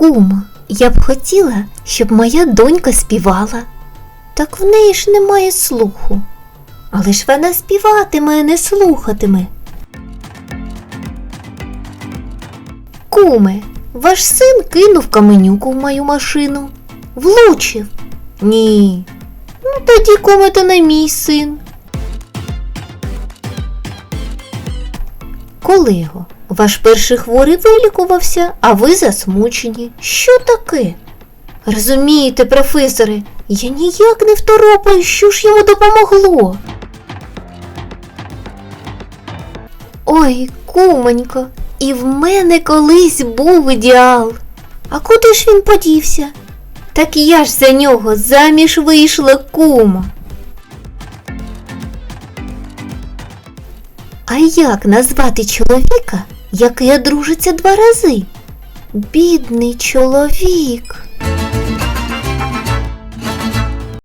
Кума, я б хотіла, щоб моя донька співала. Так в неї ж немає слуху. Але ж вона співатиме, а не слухатиме. Куме, ваш син кинув каменюку в мою машину. Влучив. Ні. Ну тоді куме то не мій син. Колего, ваш перший хворий вилікувався, а ви засмучені. Що таке? Розумієте, професоре, я ніяк не второпаю, що ж йому допомогло. Ой, кумонько, і в мене колись був ідеал. А куди ж він подівся? Так я ж за нього заміж вийшла кума. А як назвати чоловіка, який одружиться два рази? Бідний чоловік.